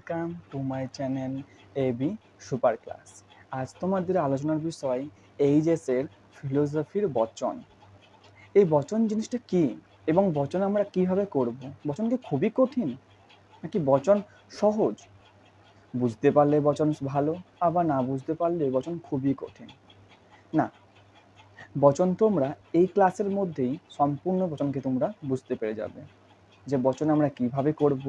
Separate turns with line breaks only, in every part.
Welcome to my channel A B super class আজ তোমাদের আলোচনার বিষয় এইচএসের ফিলোসফির বচন। এই বচন জিনিসটা কি? এবং বচন আমরা কীভাবে করব? বচন কি খুবই কঠিন? নাকি বচন সহজ? বুঝতে পারলে বচন ভালো, আবার না বুঝতে পারলে বচন খুবই কঠিন। না, বচন তোমরা এই ক্লাসের মধ্যেই সম্পূর্ণ বচনকে তোমরা বুঝতে পেরে যাবে। যে বচন আমরা কীভাবে করব,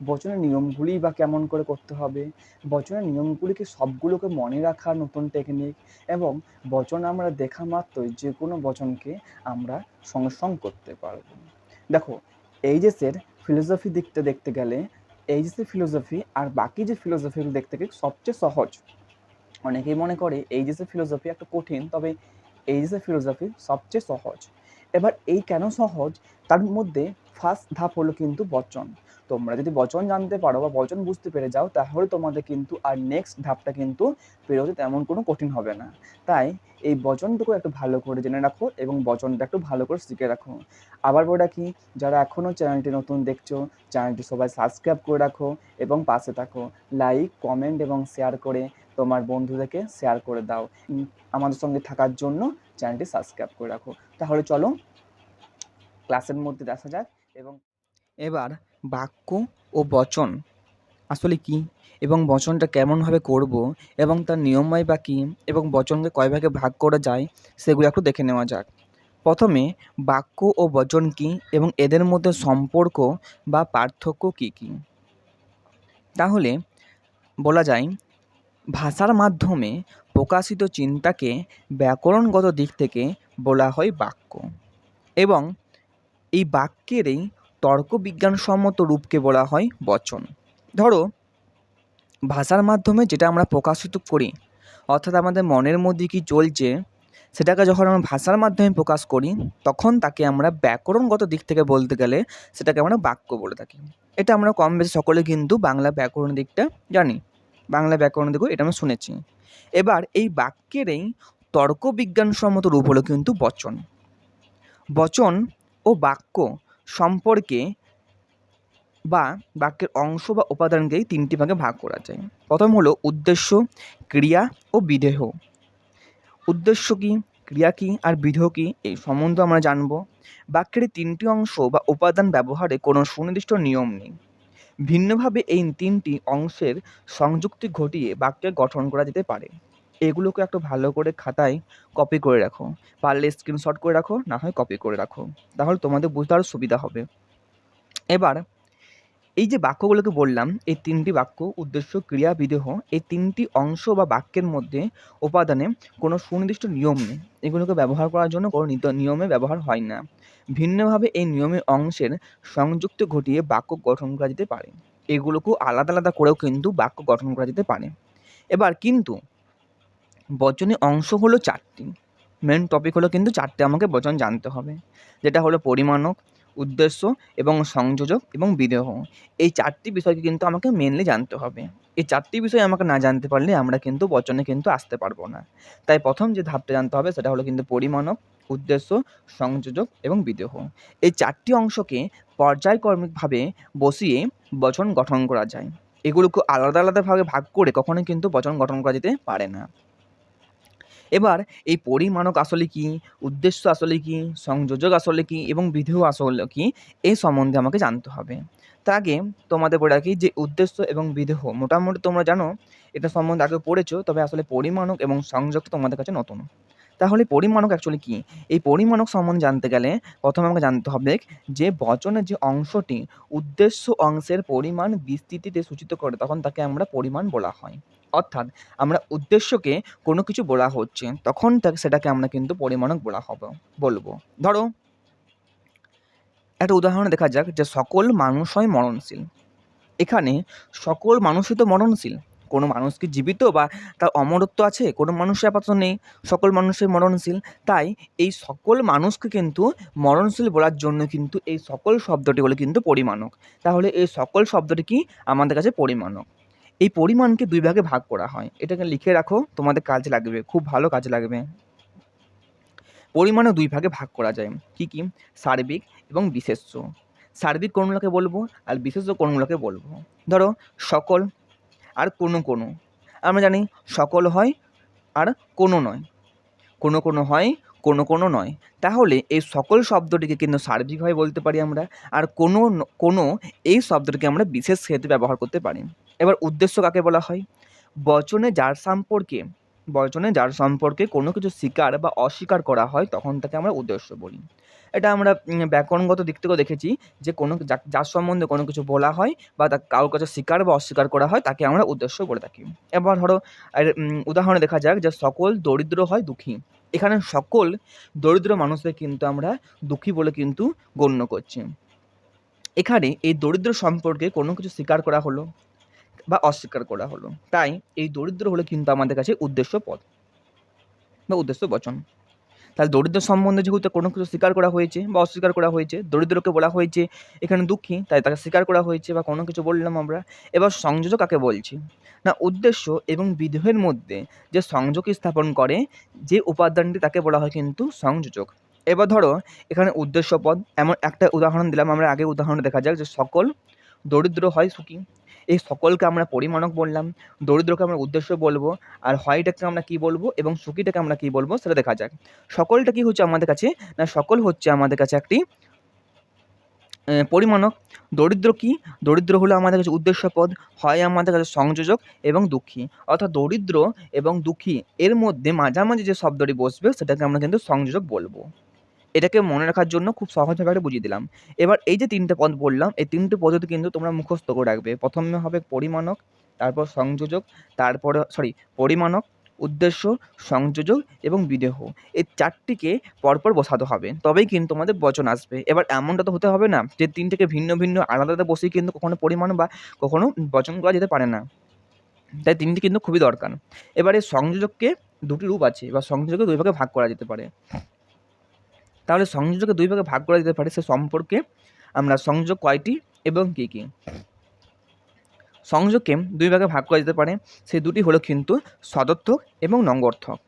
বচনের নিয়মগুলি বা কেমন করে করতে হবে, বচনের নিয়মগুলিকে সবগুলোকে মনে রাখার নতুন টেকনিক এবং বচন আমরা দেখা মাত্রই যে কোনো বচনকে আমরা সংসং করতে পারব। দেখো এইচএসের ফিলোসফি দিকটা দেখতে গেলে এইচএসের ফিলোসফি আর বাকি যে ফিলোসফিগুলো দেখতে গেলে সবচেয়ে সহজ। অনেকেই মনে করে এইচএসের ফিলোসফি একটা কঠিন, তবে এইচএসের ফিলোসফি সবচেয়ে সহজ। এবার এই কেন সহজ? তার মধ্যে ফার্স্ট ধাপ হলো কিন্তু বচন। তোমরা যদি বচন জানতে পারো বা বচন বুঝতে পেরে যাও, তাহলে তোমাদের কিন্তু আর নেক্সট ধাপটা কিন্তু পেরোতে তেমন কোনো কঠিন হবে না। তাই এই বচনটুকু একটু ভালো করে জেনে রাখো এবং বচনটা একটু ভালো করে শিখে রাখো। আবার বলে রাখি, যারা এখনও চ্যানেলটি নতুন দেখছ চ্যানেলটি সবাই সাবস্ক্রাইব করে রাখো এবং পাশে থাকো। লাইক কমেন্ট এবং শেয়ার করে তোমার বন্ধুদেরকে শেয়ার করে দাও। আমাদের সঙ্গে থাকার জন্য চ্যানেলটি সাবস্ক্রাইব করে রাখো। তাহলে চলো, ক্লাসের মধ্যে দেখা যাক এবং এবার বাক্য ও বচন আসলে কি এবং বচনটা কেমনভাবে করব এবং তার নিয়মই বা কী এবং বচনকে কয় ভাগে ভাগ করা যায় সেগুলো একটু দেখে নেওয়া যাক। প্রথমে, বাক্য ও বচন কী এবং এদের মধ্যে সম্পর্ক বা পার্থক্য কী কী? তাহলে বলা যায় ভাষার মাধ্যমে প্রকাশিত চিন্তাকে ব্যাকরণগত দিক থেকে বলা হয় বাক্য। এবং এই বাক্যেরই তর্কবিজ্ঞানসম্মত রূপকে বলা হয় বচন। ধরো, ভাষার মাধ্যমে যেটা আমরা প্রকাশিত করি, অর্থাৎ আমাদের মনের মধ্যে কী চলছে, সেটাকে যখন আমরা ভাষার মাধ্যমে প্রকাশ করি, তখন তাকে আমরা ব্যাকরণগত দিক থেকে বলতে গেলে সেটাকে আমরা বাক্য বলে থাকি। এটা আমরা কম বেশি সকলে কিন্তু বাংলা ব্যাকরণ দিকটা জানি। বাংলা ব্যাকরণ দিকেও এটা আমরা শুনেছি। এবার এই বাক্যেরই তর্কবিজ্ঞানসম্মত রূপ হলো কিন্তু বচন। বচন ও বাক্য সম্পর্কে বা বাক্যের অংশ বা উপাদানকেই তিনটি ভাগে ভাগ করা যায়। প্রথম হলো উদ্দেশ্য, ক্রিয়া ও বিধেয়। উদ্দেশ্য কী, ক্রিয়া কী, আর বিধেয় কী, এই সম্বন্ধে আমরা জানব। বাক্যের তিনটি অংশ বা উপাদান ব্যবহারে কোনো সুনির্দিষ্ট নিয়ম নেই। ভিন্নভাবে এই তিনটি অংশের সংযুক্তি ঘটিয়ে বাক্যের গঠন করা যেতে পারে। এগুলোকে একটু ভালো করে খাতায় কপি করে রাখো। পারলে স্ক্রিনশট করে রাখো, না হয় কপি করে রাখো। তাহলে তোমাদের বুঝতে আরও সুবিধা হবে। এবার এই যে বাক্যগুলোকে বললাম, এই তিনটি বাক্য, উদ্দেশ্য, ক্রিয়া, বিদেহ, এই তিনটি অংশ বা বাক্যের মধ্যে উপাদানে কোনো সুনির্দিষ্ট নিয়ম নেই। এগুলোকে ব্যবহার করার জন্য কোনো নিয়মে ব্যবহার হয় না। ভিন্নভাবে এই নিয়মের অংশের সংযুক্ত ঘটিয়ে বাক্য গঠন করা যেতে পারে। এগুলোকেও আলাদা আলাদা করেও কিন্তু বাক্য গঠন করা যেতে পারে। এবার কিন্তু বচনের অংশ হলো চারটি। মেন টপিক হলো কিন্তু চারটে আমাকে বচন জানতে হবে। যেটা হলো পরিমাণক উদ্দেশ্য এবং সংযোজক এবং বিদেহ। এই চারটি বিষয়কে কিন্তু আমাকে মেনলি জানতে হবে। এই চারটি বিষয় আমাকে না জানতে পারলে আমরা কিন্তু বচনে কিন্তু আসতে পারব না। তাই প্রথম যে ধাপটা জানতে হবে সেটা হলো কিন্তু পরিমাণক, উদ্দেশ্য, সংযোজক এবং বিদেহ। এই চারটি অংশকে পর্যায়ক্রমিকভাবে বসিয়ে বচন গঠন করা যায়। এগুলোকে আলাদা আলাদাভাবে ভাগ করে কখনোই কিন্তু বচন গঠন করা যেতে পারে না। এবার এই পরিমাণক আসলে কি, উদ্দেশ্য আসলে কি, সংযোজক আসলে কি এবং বিধেয় আসলে কি এই সম্বন্ধে আমাকে জানতে হবে। তার আগে তোমাদের বলে রাখি যে উদ্দেশ্য এবং বিধেয় মোটামুটি তোমরা জানো, এটা সম্বন্ধে আগে পড়েছো, তবে আসলে পরিমাণক এবং সংযোগ তোমাদের কাছে নতুন। তাহলে পরিমাণক অ্যাকচুয়ালি কি? এই পরিমাণক সম্বন্ধে জানতে গেলে প্রথমে আমাকে জানতে হবে যে বচনের যে অংশটি উদ্দেশ্য অংশের পরিমাণ বিস্তৃতিতে সূচিত করে, তখন তাকে আমরা পরিমাণ বলা হয়। অর্থাৎ আমরা উদ্দেশ্যকে কোনো কিছু বলা হচ্ছে, তখন তাকে সেটাকে আমরা কিন্তু পরিমাণক বলা হবে, বলব। ধরো, একটা উদাহরণ দেখা যাক যে সকল মানুষই মরণশীল। এখানে সকল মানুষই তো মরণশীল। কোনো মানুষ কি জীবিত বা তার অমরত্ব আছে, কোনো মানুষের আপাতত নেই, সকল মানুষই মরণশীল। তাই এই সকল মানুষকে কিন্তু মরণশীল বলার জন্য কিন্তু এই সকল শব্দটি হলো কিন্তু পরিমাণক। তাহলে এই সকল শব্দটি কি? আমাদের কাছে পরিমাণক। এই পরিমাণকে দুই ভাগে ভাগ করা হয়। এটাকে লিখে রাখো, তোমাদের কাজে লাগবে, খুব ভালো কাজে লাগবে। পরিমাণও দুই ভাগে ভাগ করা যায়। কি কি? সার্বিক এবং বিশেষ্য।
সার্বিক কোনগুলোকে বলব আর বিশেষ কোনগুলোকে বলব। ধরো, সকল আর কোনো কোনো। আমরা জানি সকল হয় আর কোনো নয়। কোনো কোনো হয়, কোনো কোনো নয়। তাহলে এই সকল শব্দটিকে কিন্তু সার্বিকভাবে বলতে পারি আমরা, আর কোনো কোনো এই শব্দটিকে আমরা বিশেষ ক্ষেত্রে ব্যবহার করতে পারি। এবার উদ্দেশ্য কাকে বলা হয়? বচনে যার সম্পর্কে, বচনে যার সম্পর্কে কোনো কিছু স্বীকার বা অস্বীকার করা হয়, তখন তাকে আমরা উদ্দেশ্য বলি। এটা আমরা ব্যাকরণগত দিক থেকেও দেখেছি যে কোনো যার সম্বন্ধে কোনো কিছু বলা হয় বা তা কারোর কাছে স্বীকার বা অস্বীকার করা হয়, তাকে আমরা উদ্দেশ্য করে থাকি। এবার ধরো উদাহরণে দেখা যাক যে সকল দরিদ্র হয় দুঃখী। এখানে সকল দরিদ্র মানুষদের কিন্তু আমরা দুঃখী বলে কিন্তু গণ্য করছি। এখানে এই দরিদ্র সম্পর্কে কোনো কিছু স্বীকার করা হলো? বা অস্বীকার করা হলো। তাই এই দরিদ্র হলো কিন্তু আমাদের কাছে উদ্দেশ্য পদ বা উদ্দেশ্য বচন। তাহলে দরিদ্র সম্বন্ধে যেহেতু কোনো কিছু স্বীকার করা হয়েছে বা অস্বীকার করা হয়েছে, দরিদ্রকে বলা হয়েছে, এখানে দুঃখী, তাই তাকে স্বীকার করা হয়েছে বা কোনো কিছু বললাম আমরা, এবার সংযোজক কাকে বলছি? না, উদ্দেশ্য এবং বিধেয়ের মধ্যে যে সংযোগ স্থাপন করে, যে উপাদানটি তাকে বলা হয় কিন্তু সংযোজক। এবার ধরো, এখানে উদ্দেশ্য পদ, এমন একটা উদাহরণ দিলাম, আমরা আগে উদাহরণ দেখা যাক যে সকল দরিদ্র হয় সুখী। এই সকলকে আমরা পরিমাণক বললাম, দরিদ্রকে আমরা উদ্দেশ্য বলব, আর হয়টাকে আমরা কি বলব এবং সুখীটাকে আমরা কি বলব সেটা দেখা যাক। সকলটা কি হচ্ছে আমাদের কাছে? না, সকল হচ্ছে আমাদের কাছে একটি পরিমাণক। দরিদ্র কি? দরিদ্র হলো আমাদের কাছে উদ্দেশ্য পদ, হয় আমাদের কাছে সংযোজক এবং দুঃখী। অর্থাৎ দরিদ্র এবং দুঃখী, এর মধ্যে মাঝামাঝি যে শব্দটি বসবে সেটাকে আমরা কিন্তু সংযোজক বলব। এটাকে মনে রাখার জন্য খুব সহজভাবে একটা বুঝিয়ে দিলাম। এবার এই যে তিনটে পদ বললাম, এই তিনটে পদ্ধতি কিন্তু তোমরা মুখস্থ করে রাখবে। প্রথমে হবে পরিমাণক, তারপর সংযোজক, তারপরে সরি পরিমাণক, উদ্দেশ্য, সংযোজক এবং বিদেহ। এই চারটিকে পরপর বসাতে হবে। তবেই কিন্তু তোমাদের বচন আসবে। এবার এমনটা তো হতে হবে না যে তিনটেকে ভিন্ন ভিন্ন আলাদা আলাদা বসেই কিন্তু কখনো পরিমাণ বা কখনো বচন করা যেতে পারে না। তাই তিনটি কিন্তু খুবই দরকার। এবারে সংযোজককে দুটি রূপ আছে, বা সংযোজকে দুই ভাগে ভাগ করা যেতে পারে। তাহলে সংযোগকে দুই ভাগে ভাগ করা যেতে পারে, সে সম্পর্কে আমরা সংযোগ কয়টি এবং কী কী? সংযোগকে দুই ভাগে ভাগ করা যেতে পারে সেই দুটি হলো কিন্তু সদর্থক এবং নঙ্গর্থক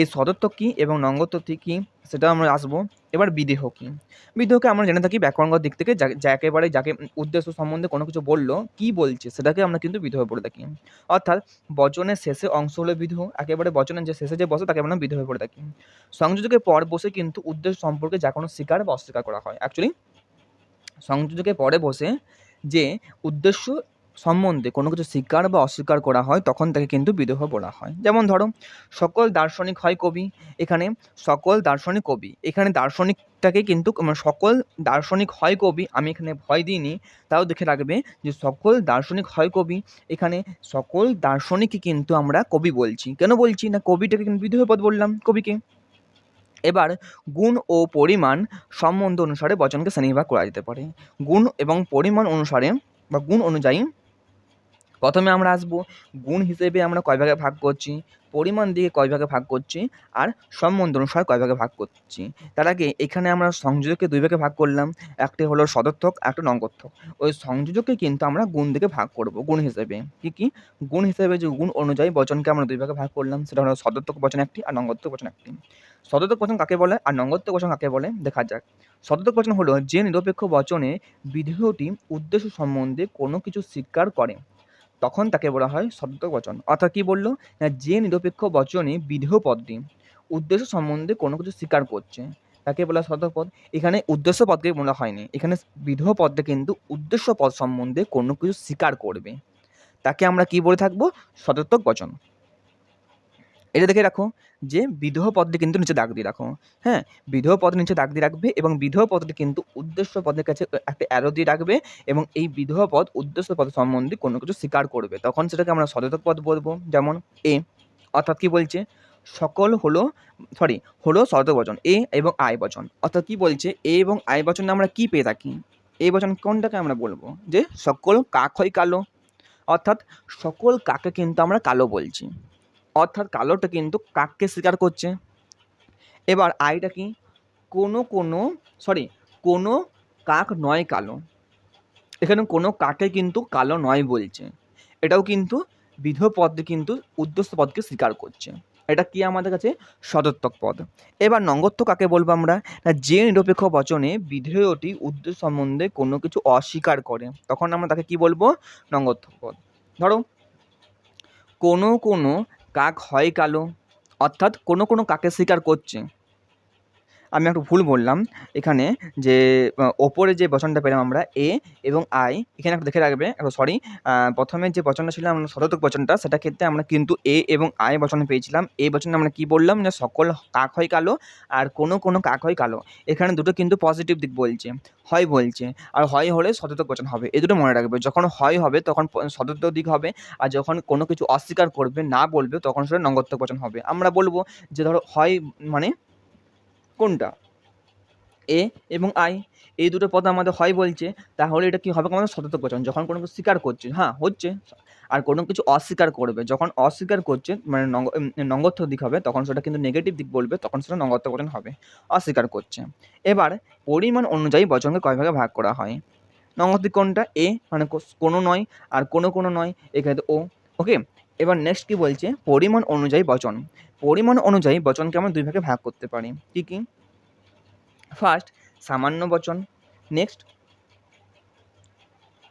এই সদর্থক কী এবং নঙ্গর্থক কী সেটা আমরা আসব। এবার বিদেহ কী? বিদেহকে আমরা জেনে থাকি ব্যাকরণগত দিক থেকে, যা- একেবারে যাকে উদ্দেশ্য সম্বন্ধে কোনো কিছু বলল, কী বলছে, সেটাকে আমরা কিন্তু বিদেহ পড়ে থাকি। অর্থাৎ বচনের শেষে অংশ হলো বিদেহ, একেবারে বচনের যে শেষে যে বসে, তাকে আমরা বিদেহ পড়ে থাকি। সংযোজকের পর বসে কিন্তু উদ্দেশ্য সম্পর্কে যা কোনো স্বীকার বা অস্বীকার করা হয়। অ্যাকচুয়ালি সংযোজকের পরে বসে যে উদ্দেশ্য সম্বন্ধে কোনো কিছু স্বীকার বা অস্বীকার করা হয়, তখন তাকে কিন্তু বিদেহ বলা হয়। যেমন ধরো, সকল দার্শনিক হয় কবি, এখানে সকল দার্শনিক কবি, এখানে দার্শনিকটাকে কিন্তু সকল দার্শনিক হয় কবি, আমি এখানে ভয় দিইনি, তাও দেখে রাখবে যে সকল দার্শনিক হয় কবি, এখানে সকল দার্শনিকই কিন্তু আমরা কবি বলছি। কেন বলছি? না, কবিটাকে কিন্তু বিদেহ পদ বললাম কবিকে। এবার গুণ ও পরিমাণ সম্বন্ধ অনুসারে বচনকে শ্রেণীবিভাগ করা যেতে পারে। গুণ এবং পরিমাণ অনুসারে বা গুণ অনুযায়ী প্রথমে আমরা আসব গুণ হিসেবে আমরা কয় ভাগে ভাগ করছি? পরিমাণ দিয়ে কয় ভাগে ভাগ করছি? আর সম্বন্ধ অনুসারে কয় ভাগে ভাগ করছি? তার আগে এখানে আমরা সংযোজককে দুই ভাগে ভাগ করলাম। একটি হলো সদর্থক একটা নঙ্গর্থক ওই সংযোজককে কিন্তু আমরা গুণ দিকে ভাগ করব, গুণ হিসেবে। কি কি? গুণ হিসেবে যে গুণ অনুযায়ী বচনকে আমরা দুই ভাগে ভাগ করলাম, সেটা হলো সদর্থক বচন একটি আর নঙ্গর্থক বচন একটি। সদর্থক বচন কাকে বলে? আর নঙ্গর্থক বচন কাকে বলে? দেখা যাক। সদর্থক বচন হলো যে নিরপেক্ষ বচনে বিধেয়টি উদ্দেশ্য সম্বন্ধে কোনো কিছু স্বীকার করে। তখন তাকে বলা হয় সদর্থক বচন অর্থাৎ কী বলল? না, যে নিরপেক্ষ বচনে বিধেয় পদটি উদ্দেশ্য সম্বন্ধে কোনো কিছু স্বীকার করছে, তাকে বলা সদর্থক পদ এখানে উদ্দেশ্য পদকে বলা হয়নি। এখানে বিধেয় পদটা কিন্তু উদ্দেশ্য পদ সম্বন্ধে কোনো কিছু স্বীকার করবে। তাকে আমরা কি বলে থাকব? সদর্থক বচন। এটা দেখে রাখো যে বিধেয় পদটি কিন্তু নিচে দাগ দিয়ে রাখো। হ্যাঁ বিধেয় পদ নিচে দাগ দিয়ে রাখবে এবং বিধেয় পদটি কিন্তু উদ্দেশ্য পদের কাছে একটা অ্যারো দিয়ে রাখবে এবং এই বিধেয় পদ উদ্দেশ্য পদ সম্বন্ধে কোনো কিছু স্বীকার করবে। তখন সেটাকে আমরা সদর্থক পদ বলব। যেমন এ, অর্থাৎ কি বলছে? সকল হলো সরি হলো বচন, এ এবং আয় বচন। অর্থাৎ কি বলছে? এ এবং আয় বচনে আমরা কি পেয়ে থাকি? এই বচন কোনটাকে আমরা বলব? যে সকল কাক হয় কালো। অর্থাৎ সকল কাকে কিন্তু আমরা কালো বলছি। অর্থাৎ কালোটা কিন্তু কাককে স্বীকার করছে। এবার আইটা কি? কোনো কোনো সরি কোনো কাক নয় কালো। এখানে কোনো কাকে কিন্তু কালো নয় বলছে। এটাও কিন্তু বিধ পদ কিন্তু উদ্দেশ্য পদকে স্বীকার করছে। এটা কি আমাদের কাছে? সদর্থক পদ। এবার নঙ্গত্ব কাকে বলব আমরা? না, যে নিরপেক্ষ বচনে বিধেয়টি উদ্দেশ্য সম্বন্ধে কোনো কিছু অস্বীকার করে, তখন আমরা তাকে কি বলব? নঙ্গত্ব পদ। ধরো, কোনো কোনো কাক হয় কালো অর্থাৎ কোনো কোনো কাকে শিকার করছে। আমি একটু ভুল বললাম। এখানে যে ওপরে যে বচনটা পেলাম আমরা, এ এবং আই, এখানে একটু দেখে রাখবে সরি প্রথমে যে বচনটা ছিল আমরা শতক বচনটা, সেটা ক্ষেত্রে আমরা কিন্তু এ এবং আই বচনে পেয়েছিলাম। এ বচনে আমরা কি বললাম? যে সকল কাক হয় কালো আর কোনো কোনো কাক হয় কালো। এখানে দুটো কিন্তু পজিটিভ দিক বলছে, হয় বলছে, আর হয় হলে সতর্ক বচন হবে। এই দুটো মনে রাখবে, যখন হয় হবে তখন সতর্ক দিক হবে, আর যখন কোনো কিছু অস্বীকার করবে, না বলবে, তখন সেটা নঙ্গত্বক বচন হবে। আমরা বলব যে ধরো হয় মানে কোনটা? এ এবং আই এই দুটো পদ আমাদের হয় বলছে, তাহলে এটা কি হবে আমাদের সতর্ক বচন। যখন কোনো কিছু স্বীকার করছে হ্যাঁ হচ্ছে, আর কোনো কিছু অস্বীকার করবে, যখন অস্বীকার করছে মানে নঙ্গত্ব দিক হবে, তখন সেটা কিন্তু নেগেটিভ দিক বলবে, তখন সেটা নঙ্গত্ব বচন হবে, অস্বীকার করছে। এবার পরিমাণ অনুযায়ী বচনকে কয় ভাগে ভাগ করা হয়? নঙ্গত্ব কোনটা? এ মানে কোনো নয়, আর কোনো কোনো নয়, এখানে ও ওকে এবার নেক্সট কি বলছে? পরিমাণ অনুযায়ী বচন। পরিমাণ অনুযায়ী বচনকে আমরা দুই ভাগে ভাগ করতে পারি। কী কী? ফার্স্ট সামান্য বচন। নেক্সট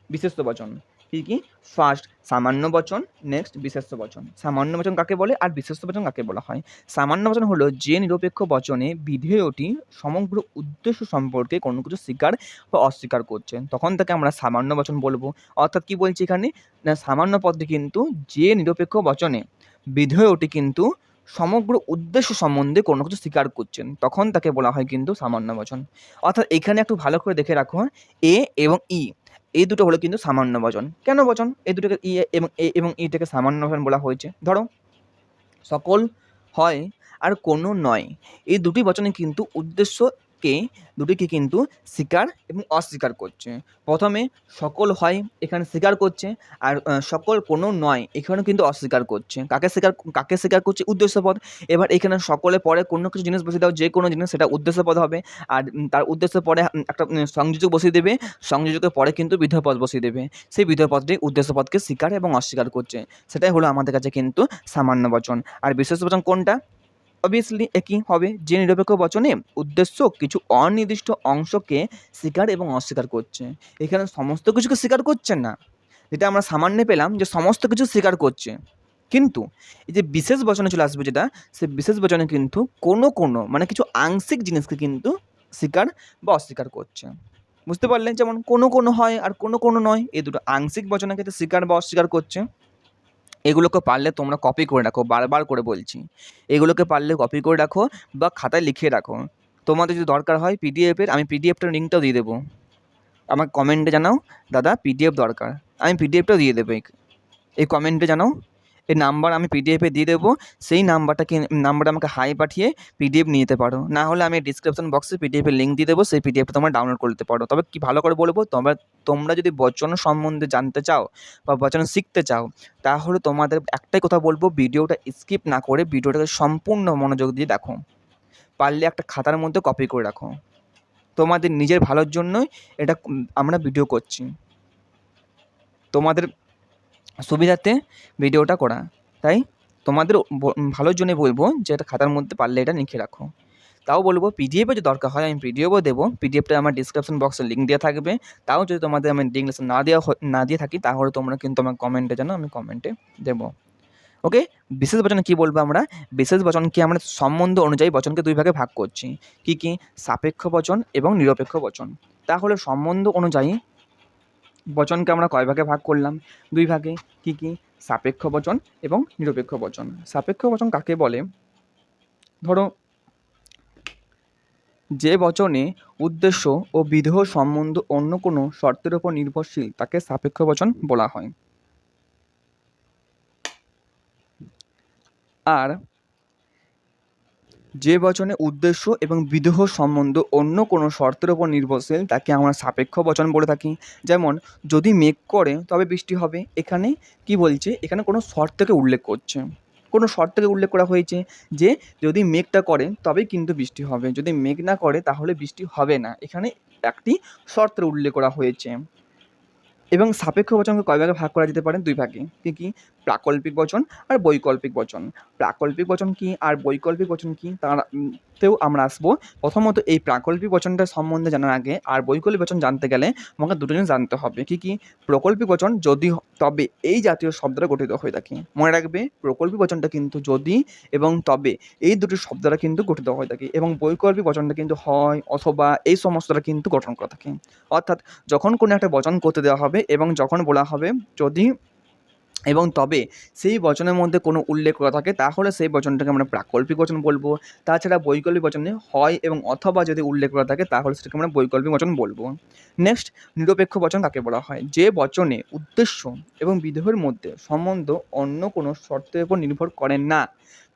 বিশেষ বচন। কি কি? ফার্স্ট সামান্য বচন নেক্সট বিশেষ বচন। সামান্য বচন কাকে বলে আর বিশেষ বচন কাকে বলা হয়? সামান্য বচন হলো যে নিরপেক্ষ বচনে বিধেয়টি সমগ্র উদ্দেশ্য সম্পর্কে কোনো কিছু স্বীকার বা অস্বীকার করছে। তখন তাকে আমরা সামান্য বচন বলব। অর্থাৎ কি বলছি এখানে? না, সামান্য পদটি কিন্তু যে নিরপেক্ষ বচনে বিধেয়টি কিন্তু সমগ্র উদ্দেশ্য সম্বন্ধে কোনো কিছু স্বীকার করছেন, তখন তাকে বলা হয় কিন্তু সামান্য বচন। অর্থাৎ এখানে একটু ভালো করে দেখে রাখো, এ এবং ই। এই দুটো হলো কিন্তু সামান্য বচন। কেন বচন? এই দুটোকে ই এবং এ এবং ইটাকে সামান্য বচন বলা হয়েছে। ধরো, সকল হয় আর কোনো নয়। এই দুটি বচনে কিন্তু উদ্দেশ্যকে দুটিকে কিন্তু স্বীকার এবং অস্বীকার করছে। প্রথমে সকল হয়, এখানে স্বীকার করছে, আর সকল কোনো নয় এখানে কিন্তু অস্বীকার করছে। কাকে স্বীকার কাকে স্বীকার করছে? উদ্দেশ্যপদ। এবার এখানে সকলে পরে কোনো কিছু জিনিস বসিয়ে দাও, যে কোনো জিনিস, সেটা উদ্দেশ্যপদ হবে। আর তার উদ্দেশ্য পরে একটা সংযোজক বসিয়ে দেবে। সংযোজকের পরে কিন্তু বিধেয় পদ বসিয়ে দেবে। সেই বিধেয় পদটি উদ্দেশ্য পদকে স্বীকার এবং অস্বীকার করছে। সেটাই হলো আমাদের কাছে কিন্তু সামান্য বচন। আর বিশেষ বচন কোনটা? অবভিয়াসলি একই হবে যে নিরপেক্ষ বচনে উদ্দেশ্য কিছু অনির্দিষ্ট অংশকে স্বীকার এবং অস্বীকার করছে। এখানে সমস্ত কিছুকে স্বীকার করছে না। যেটা আমরা সামান্য পেলাম যে সমস্ত কিছু স্বীকার করছে। কিন্তু এই যে বিশেষ বচনে চলে আসবে যেটা, সে বিশেষ বচনে কিন্তু কোনো কোনো মানে কিছু আংশিক জিনিসকে কিন্তু স্বীকার বা অস্বীকার করছে। বুঝতে পারলেন? যেমন কোনো কোনো হয় আর কোনো কোনো নয়, এই দুটো আংশিক বচনের ক্ষেত্রে স্বীকার বা অস্বীকার করছে। এগুলোকে পারলে তোমরা কপি করে রাখো, বারবার করে বলছি। এগুলোকে পারলে কপি করে রাখো বা খাতায় লিখে রাখো। তোমাদের যদি দরকার হয় পিডিএফের আমি পিডিএফটার লিঙ্কটাও দিয়ে দেবো। আমাকে কমেন্টে জানাও, দাদা পিডিএফ দরকার। আমি পিডিএফটাও দিয়ে দেবো। এই- এই কমেন্টে জানাও এই নাম্বার আমি পিডিএফে দিয়ে দেবো। সেই নাম্বারটাকে নাম্বারটা আমাকে হাই পাঠিয়ে পিডিএফ নিয়ে যেতে পারো। না হলে আমি ডিসক্রিপশন বক্সে পিডিএফের লিঙ্ক দিয়ে দেবো, সেই পিডিএফটা তোমরা ডাউনলোড করতে পারো। তবে কি ভালো করে বলব, তোমরা তোমরা যদি বচন সম্বন্ধে জানতে চাও বা বচন শিখতে চাও, তাহলে তোমাদের একটাই কথা বলব, ভিডিওটা স্কিপ না করে ভিডিওটাকে সম্পূর্ণ মনোযোগ দিয়ে দেখো। পারলে একটা খাতার মধ্যে কপি করে রাখো। তোমাদের নিজের ভালোর জন্যই এটা আমরা ভিডিও করছি। তোমাদের সুবিধার্থে ভিডিওটা করা। তাই তোমাদের ভালোর জন্য বলব যে এটা খাতার মধ্যে পারলে এটা লিখে রাখো। তাও বলব পিডিএফে যদি দরকার হয় আমি পিডিএফও দেবো। পিডিএফটা আমার ডিসক্রিপশন বক্সে লিঙ্ক দেওয়া থাকবে। তাও যদি তোমাদের আমি লিঙ্ক না দেওয়া না দিয়ে থাকি তাহলে তোমরা কিন্তু আমার কমেন্টে জানো আমি কমেন্টে দেবো। ওকে বিশেষ বচনে কী বলব আমরা? বিশেষ বচনকে আমরা সম্বন্ধ অনুযায়ী বচনকে দুই ভাগে ভাগ করছি। কি কি? সাপেক্ষ বচন এবং নিরপেক্ষ বচন। তাহলে সম্বন্ধ অনুযায়ী বচনকে আমরা কয় ভাগে ভাগ করলাম? দুই ভাগে। কি কি? সাপেক্ষ বচন এবং নিরপেক্ষ বচন। সাপেক্ষ বচন কাকে বলে? ধরো, যে বচনে উদ্দেশ্য ও বিধেয় সম্বন্ধ অন্য কোনো শর্তের উপর নির্ভরশীল, তাকে সাপেক্ষ বচন বলা হয়। আর যে বচনে উদ্দেশ্য এবং বিদেহ সম্বন্ধ অন্য কোনো শর্তের ওপর নির্ভরশীল, তাকে আমরা সাপেক্ষ বচন বলে থাকি। যেমন, যদি মেঘ করে, তবে বৃষ্টি হবে। এখানে কি বলছে? এখানে কোনো শর্তকে উল্লেখ করছে। কোনো শর্তকে উল্লেখ করা হয়েছে যে, যদি মেঘটা করে তবেই কিন্তু বৃষ্টি হবে। যদি মেঘ না করে, তাহলে বৃষ্টি হবে না। এখানে একটি শর্তের উল্লেখ করা হয়েছে। এবং সাপেক্ষ বচনকে কয় ভাগে ভাগ করা যেতে পারে? দুই ভাগে। কি কি? প্রাকল্পিক বচন আর বৈকল্পিক বচন। প্রাকল্পিক বচন কি আর বৈকল্পিক বচন কি? তার তেও আমরা আসব। প্রথমত এই প্রাকল্পিক বচনটা সম্বন্ধে জানার আগে আর বৈকল্পিক বচন জানতে গেলে আমাকে দুটো জিনিস জানতে হবে। কি কি? প্রকল্পিক বচন যদি তবে এই জাতীয় শব্দটা গঠিত হয়ে থাকে। মনে রাখবে, প্রকল্পিক বচনটা কিন্তু যদি এবং তবে এই দুটি শব্দটা কিন্তু গঠিত হয়ে থাকে এবং বৈকল্পিক বচনটা কিন্তু হয় অথবা এই সমস্তটা কিন্তু গঠন করা থাকে। অর্থাৎ যখন কোনো একটা বচন করতে দেওয়া হবে এবং যখন বলা হবে যদি এবং তবে সেই বচনের মধ্যে কোনো উল্লেখ করা থাকে, তাহলে সেই বচনটাকে আমরা প্রাকল্পিক বচন বলব। তাছাড়া বৈকল্পিক বচনে হয় এবং অথবা যদি উল্লেখ করা থাকে, তাহলে সেটাকে আমরা বৈকল্পিক বচন বলব। নেক্সট নিরপেক্ষ বচন কাকে বলা হয়? যে বচনে উদ্দেশ্য এবং বিদেহের মধ্যে সম্বন্ধ অন্য কোনো শর্তের উপর নির্ভর করে না,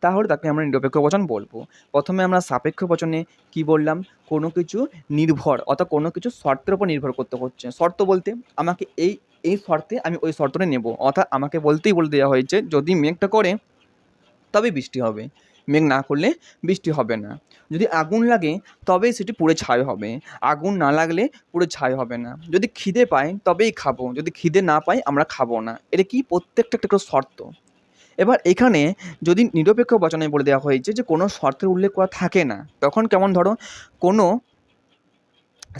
তাহলে তাকে আমরা নিরপেক্ষ বচন বলব। প্রথমে আমরা সাপেক্ষ বচনে কি বললাম? কোনো কিছু নির্ভর অর্থাৎ কোনো কিছু শর্তের উপর নির্ভর করতে হচ্ছে। শর্ত বলতে আমাকে এই এই শর্তে আমি ওই শর্তটা নেব। অর্থাৎ আমাকে বলতেই বলে দেওয়া হয়েছে, যদি মেঘটা করে তবে বৃষ্টি হবে। মেঘ না করলে বৃষ্টি হবে না। যদি আগুন লাগে, তবেই সেটি পুড়ে ছাই হবে। আগুন না লাগলে পুড়ে ছাই হবে না। যদি খিদে পাই তবেই খাব। যদি খিদে না পাই আমরা খাব না। এটা কি প্রত্যেকটা একটা শর্ত? এবার এখানে যদি নিরপেক্ষ বচনে বলে দেওয়া হয়েছে যে কোনো শর্তের উল্লেখ করা থাকে না, তখন কেমন ধরো? কোনো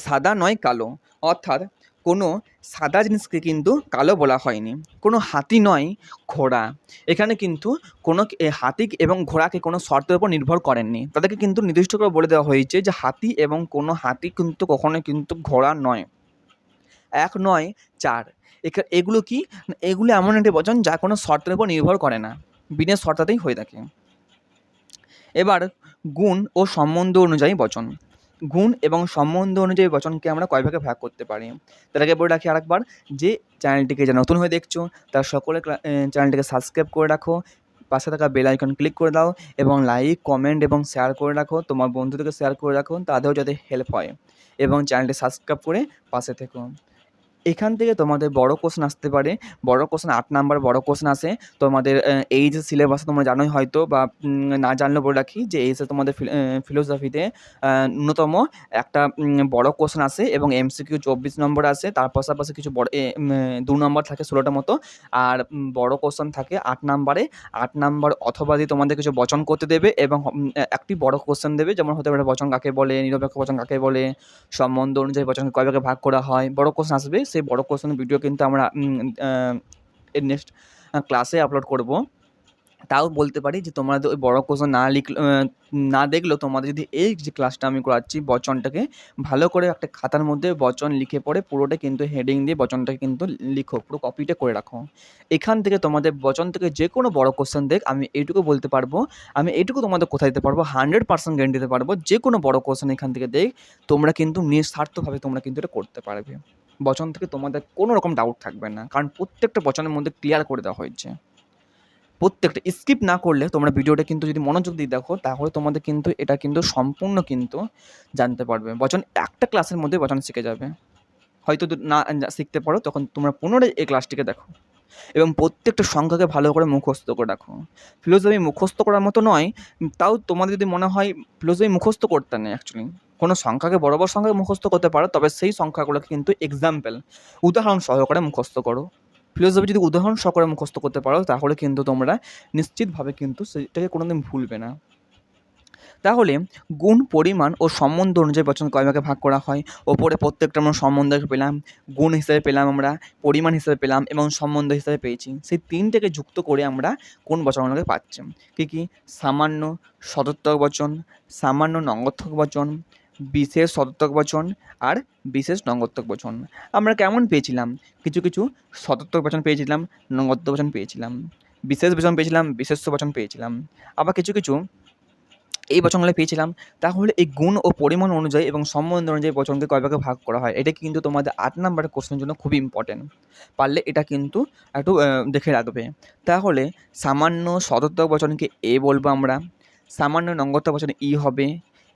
সাদা নয় কালো। অর্থাৎ কোনো সাদা জিনিসকে কিন্তু কালো বলা হয়নি। কোনো হাতি নয়, ঘোড়া। এখানে কিন্তু কোনো হাতি এবং ঘোড়াকে কোনো শর্তের উপর নির্ভর করেননি। তাদেরকে কিন্তু নির্দিষ্ট করে বলে দেওয়া হয়েছে যে হাতি এবং কোনো হাতি কিন্তু কখনোই কিন্তু ঘোড়া নয়। এক নয়, চার। এগুলো কি? এগুলো এমন একটি বচন যা কোনো শর্তের উপর নির্ভর করে না। বিনা শর্তাতেই হয়ে থাকে। এবার গুণ ও সম্বন্ধ অনুযায়ী বচন। গুণ এবং সম্বন্ধ অনুযায়ী বচনকে আমরা কয় ভাগে ভাগ করতে পারি? তার আগে বলে রাখি আরেকবার যে চ্যানেলটিকে যা নতুন হয়ে দেখছ, তার সকলে ক্লা- চ্যানেলটিকে সাবস্ক্রাইব করে রাখো, পাশে থাকা বেল আইকন ক্লিক করে দাও এবং লাইক কমেন্ট এবং শেয়ার করে রাখো। তোমার বন্ধুদেরকে শেয়ার করে রাখো, তাদেরও যাতে হেল্প হয়। এবং চ্যানেলটি সাবস্ক্রাইব করে পাশে থেকো। এখান থেকে তোমাদের বড় কোশ্চেন আসতে পারে। বড় কোশ্চেন আট নাম্বার বড় কোশ্চেন আসে। তোমাদের এই যে সিলেবাস তোমরা জানোই হয়তো বা না জানলে বলে রাখি যে এই তোমাদের ফিলোসফিতে ন্যূনতম একটা বড় কোশ্চেন আসে এবং এমসিকিউ চব্বিশ নম্বর আসে। তার পাশাপাশি কিছু বড় দু নম্বর থাকে ষোলোটা মতো। আর বড় কোশ্চেন থাকে আট নাম্বারে আট নাম্বার অথবা দিয়ে তোমাদের কিছু বচন করতে দেবে এবং একটি বড় কোশ্চেন দেবে। যেমন হতে পারে বচন কাকে বলে, নিরপেক্ষ বচন কাকে বলে, সম্বন্ধ অনুযায়ী বচনকে কয় ভাগে ভাগ করা হয়, বড় কোশ্চেন আসবে। সেই বড় কোশ্চেন ভিডিও কিন্তু আমরা নেক্সট ক্লাসে আপলোড করব। তাও বলতে পারি যে তোমরা ওই বড় কোশ্চেন না লিখ না দেখলেও তোমাদের যদি এই যে ক্লাসটা আমি করাচ্ছি বচনটাকে, ভালো করে একটা খাতার মধ্যে বচন লিখে পড়ে পুরোটা কিন্তু হেডিং দিয়ে বচনটাকে কিন্তু লিখো, পুরো কপিটা করে রাখো। এখান থেকে তোমাদের বচন থেকে যে কোনো বড় কোশ্চেন দেখ, আমি এইটুকু বলতে পারব। আমি এইটুকু তোমাদের কোথায় দিতে পারব? হান্ড্রেড পার্সেন্ট গ্যারেন্টি দিতে পারব। যে কোনো বড় কোশ্চেন এখান থেকে দেখ, তোমরা কিন্তু নিঃস্বার্থভাবে তোমরা কিন্তু এটা করতে পারবে। বচন থেকে তোমাদের কোনো রকম ডাউট থাকবে না। কারণ প্রত্যেকটা বচনের মধ্যে ক্লিয়ার করে দেওয়া হয়েছে। প্রত্যেকটা স্কিপ না করলে তোমরা ভিডিওটা কিন্তু যদি মনোযোগ দিয়ে দেখো, তাহলে তোমাদের কিন্তু এটা কিন্তু সম্পূর্ণ কিন্তু জানতে পারবে। বচন একটা ক্লাসের মধ্যে বচন শিখে যাবে। হয়তো না শিখতে পারো, তখন তোমরা পুনরায় এই ক্লাসটিকে দেখো। এবং প্রত্যেকটা সংখ্যাকে ভালো করে মুখস্থ করে রাখো। ফিলোসফি মুখস্থ করার মতো নয় তাও তোমাদের যদি মনে হয় ফিলোসফি মুখস্থ করতে নেই অ্যাকচুয়ালি কোনো সংখ্যাকে বড় বড় সংখ্যাকে মুখস্থ করতে পারো, তবে সেই সংখ্যাগুলোকে কিন্তু এক্সাম্পল উদাহরণ সহকারে মুখস্থ করো। ফিলোসফি যদি উদাহরণ সহকারে মুখস্থ করতে পারো, তাহলে কিন্তু তোমরা নিশ্চিতভাবে কিন্তু সেটাকে কোনোদিন ভুলবে না। তাহলে গুণ, পরিমাণ ও সম্বন্ধ অনুযায়ী বচন কয় ভাগে ভাগ করা হয়? ওপরে প্রত্যেকটা আমরা সম্বন্ধ পেলাম, গুণ হিসেবে পেলাম আমরা, পরিমাণ হিসেবে পেলাম এবং সম্বন্ধ হিসেবে পেয়েছি। সেই তিনটেকে যুক্ত করে আমরা কোন বচনগুলোকে পাচ্ছি? কী কী? সামান্য সদর্থক বচন, সামান্য নঙ্গর্থক বচন বিশেষ সদর্থক বচন আর বিশেষ নঙ্গর্থক বচন। আমরা কেমন পেয়েছিলাম? কিছু কিছু সদর্থক বচন পেয়েছিলাম নঙ্গর্থক বচন পেয়েছিলাম। বিশেষ বচন পেয়েছিলাম বিশেষ বচন পেয়েছিলাম। আবার কিছু কিছু এই বচনগুলো পেয়েছিলাম, তাহলে এই গুণ ও পরিমাণ অনুযায়ী এবং সম্বন্ধ অনুযায়ী বচনকে কয় ভাগে করা হয়? এটা কিন্তু তোমাদের আট নম্বরের কোশ্চেনের জন্য খুবই ইম্পর্টেন্ট পারলে এটা কিন্তু একটু দেখে রাখবে। তাহলে সামান্য সদর্থক বচনকে এ বলব আমরা। সামান্য নঙ্গত্ব বচন ই হবে।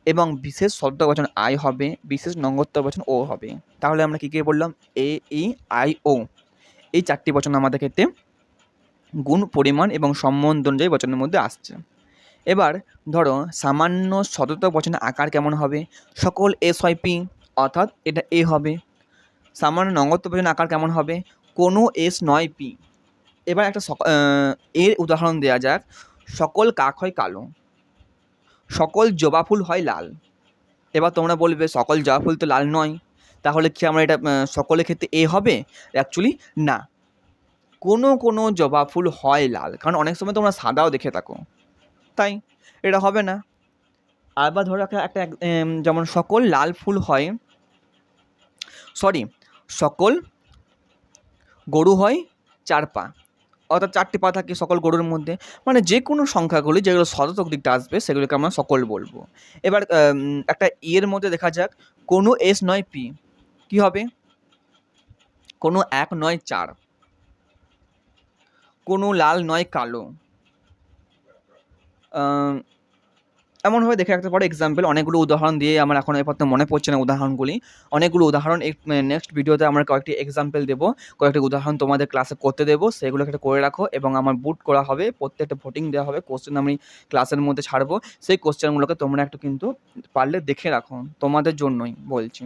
এবং বিশেষ সদর্থক বচন আই হবে, বিশেষ নঙ্গত্ব বচন ও হবে। তাহলে আমরা কী কী বললাম? এ, ই, আই, ও। এই চারটি বচন আমাদের ক্ষেত্রে গুণ, পরিমাণ এবং সম্বন্ধ অনুযায়ী বচনের মধ্যে আসছে। এবার ধরো, সামান্য শতত বচনের আকার কেমন হবে? সকল এস হয় পি, অর্থাৎ এটা এ হবে। সামান্য নঙ্গত্ব বচনের আকার কেমন হবে? কোনো এস নয় পি। এবার একটা এর উদাহরণ দেওয়া যাক। সকল কাক হয় কালো। সকল জবা ফুল হয় লাল। এবার তোমরা বলবে, সকল জবা ফুল তো লাল নয়। তাহলে কি আমরা এটা সকলের ক্ষেত্রে এ হবে? অ্যাকচুয়ালি না। কোনো কোনো জবা ফুল হয় লাল। কারণ অনেক সময় তোমরা সাদাও দেখে থাকো। তাই, এটা হবে না। আবার ধরো একটা একটা এক- যেমন সকল লাল ফুল হয় সরি সকল গরু হয় চার পা। অর্থাৎ চারটি পা থাকে সকল গরুর মধ্যে মানে যে কোনো সংখ্যাগুলি যেগুলো শতক দিকটা আসবে, সেগুলিকে আমরা সকল বলব। এবার একটা ইয়ের মধ্যে দেখা যাক, কোনো এস নয় পি কি হবে? কোনো এক নয় চার, কোনো লাল নয় কালো এমনভাবে দেখে রাখতে পারো। এক্সাম্পল অনেকগুলো উদাহরণ দিয়ে আমার এখন এরপর মনে পড়ছে না উদাহরণগুলি। অনেকগুলো উদাহরণ নেক্সট ভিডিওতে আমরা কয়েকটি এক্সাম্পল দেবো। কয়েকটি উদাহরণ তোমাদের ক্লাসে করতে দেবো। সেগুলো একটা করে রাখো এবং আমার বুট করা হবে। প্রত্যেকটা ভোটিং দেওয়া হবে। কোশ্চেন আমি ক্লাসের মধ্যে ছাড়বো। সেই কোশ্চেনগুলোকে তোমরা একটু কিন্তু পারলে দেখে রাখো। তোমাদের জন্যই বলছি।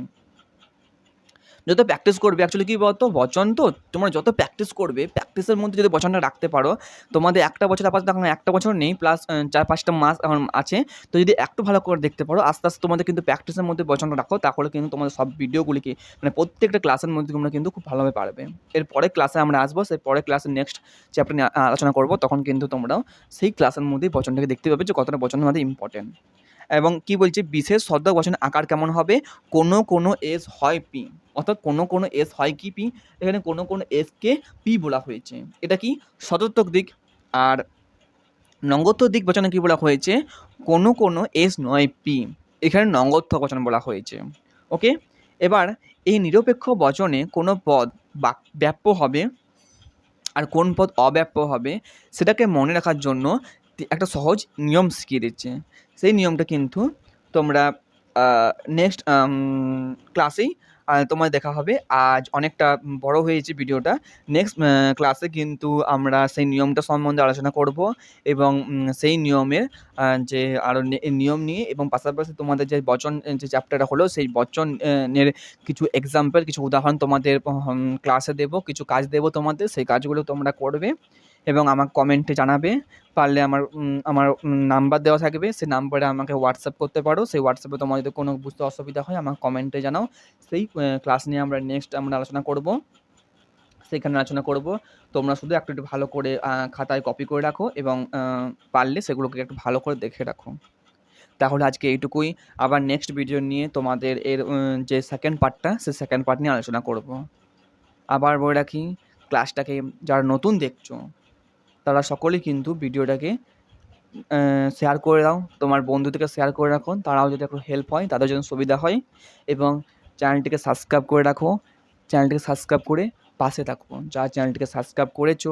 যত প্র্যাকটিস করবে অ্যাকচুয়ালি কী বলতো? বচন তো, তোমরা যত প্র্যাকটিস করবে প্র্যাকটিসের মধ্যে যদি বচনটা রাখতে পারো, তোমাদের একটা বছর আপাতত এখন একটা বছর নেই প্লাস চার পাঁচটা মাস এখন আছে, তো যদি একটু ভালো করে দেখতে পারো, আস্তে আস্তে তোমাদের কিন্তু প্র্যাকটিসের মধ্যে বচনটা রাখো, তাহলে কিন্তু তোমাদের সব ভিডিওগুলিকে মানে প্রত্যেকটা ক্লাসের মধ্যে তোমরা কিন্তু খুব ভালোভাবে পারবে। এর পরে ক্লাসে আমরা আসব সেই পরে ক্লাসে নেক্সট চ্যাপ্টার নিয়ে আলোচনা করব, তখন কিন্তু তোমরাও সেই ক্লাসের মধ্যেই বচনটাকে দেখতে পাবে যে কতটা বচন আমাদের ইম্পর্টেন্ট এবং কি বলছে? বিশেষ শব্দ বচন আকার কেমন হবে? কোনো কোনো এস হয় পি। অর্থাৎ কোনো কোনো এস হয় কি পি? এখানে কোনো কোনো এসকে পি বলা হয়েছে। এটা কি? সদর্থক দিক। আর নঙ্গত্ব দিক বচনে কি বলা হয়েছে? কোনো কোনো এস নয় পি। এখানে নঙ্গত্ব বচন বলা হয়েছে। ওকে? এবার এই নিরপেক্ষ বচনে কোনো পদ ব্যাপ্য হবে আর কোন পদ অব্যাপ্য হবে, সেটাকে মনে রাখার জন্য একটা সহজ নিয়ম শিখিয়ে দিচ্ছে। সেই নিয়মটা কিন্তু তোমরা নেক্সট ক্লাসেই তোমার দেখা হবে। আজ অনেকটা বড় হয়েছে ভিডিওটা। নেক্সট ক্লাসে কিন্তু আমরা সেই নিয়মটা সম্বন্ধে আলোচনা করব এবং সেই নিয়মের যে আরও নিয়ম নিয়ে এবং পাশাপাশি তোমাদের যে বচন যে চ্যাপ্টারটা হলো সেই বচন আহ, এর কিছু এক্সাম্পল কিছু উদাহরণ তোমাদের ক্লাসে দেব কিছু কাজ দেব তোমাদের সেই কাজগুলো তোমরা করবে। এবং আমার কমেন্টে জানাবে। পারলে আমার আমার নাম্বার দেওয়া থাকবে। সেই নাম্বারে আমাকে হোয়াটসঅ্যাপ করতে পারো। সেই হোয়াটসঅ্যাপে তোমার যদি কোনো বুঝতে অসুবিধা হয় আমার কমেন্টে জানাও। সেই ক্লাস নিয়ে আমরা নেক্সট আমরা আলোচনা করব। সেখানে আলোচনা করব। তোমরা শুধু একটু একটু ভালো করে খাতায় কপি করে রাখো এবং পারলে সেগুলোকে একটু ভালো করে দেখে রাখো। তাহলে আজকে এইটুকুই। আবার নেক্সট ভিডিও নিয়ে তোমাদের এর যে সেকেন্ড পার্টটা সে সেকেন্ড পার্ট নিয়ে আলোচনা করব। আবার বলে রাখি ক্লাসটাকে যারা নতুন দেখছ তারা সকলেই কিন্তু ভিডিওটাকে শেয়ার করে দাও। তোমার বন্ধুদেরকে শেয়ার করে রাখো। তারাও যদি একটু হেল্প হয়, তাদের জন্য সুবিধা হয়। এবং চ্যানেলটিকে সাবস্ক্রাইব করে রাখো। চ্যানেলটিকে সাবস্ক্রাইব করে পাশে থাকো। যারা চ্যানেলটিকে সাবস্ক্রাইব করেছ,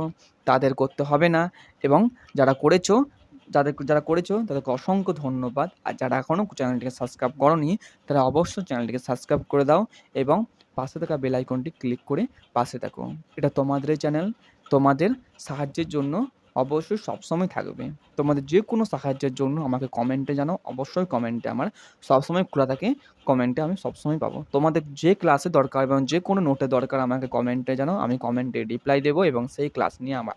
তাদের করতে হবে না। এবং যারা করেছ, যাদের, যারা করেছ, তাদেরকে অসংখ্য ধন্যবাদ। আর যারা এখনও চ্যানেলটিকে সাবস্ক্রাইব করনি, তারা অবশ্যই চ্যানেলটিকে সাবস্ক্রাইব করে দাও। এবং পাশে থাকা বেল আইকনটি ক্লিক করে পাশে থাকো। এটা তোমাদের চ্যানেল তোমাদের সাহায্যের জন্য অবশ্যই সবসময় থাকবে। তোমাদের যে কোনো সাহায্যের জন্য আমাকে কমেন্টে জানাও। অবশ্যই কমেন্টে আমার সবসময় খোলা থাকে। কমেন্টে আমি সবসময় পাবো। তোমাদের যে ক্লাসে দরকার এবং যে কোনো নোটে দরকার আমাকে কমেন্টে জানাও। আমি কমেন্টে রিপ্লাই দেবো এবং সেই ক্লাস নিয়ে আমরা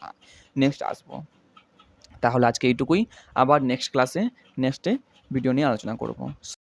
নেক্সট আসব। তাহলে আজকে এইটুকুই। আবার নেক্সট ক্লাসে নেক্সটে ভিডিও নিয়ে আলোচনা করব।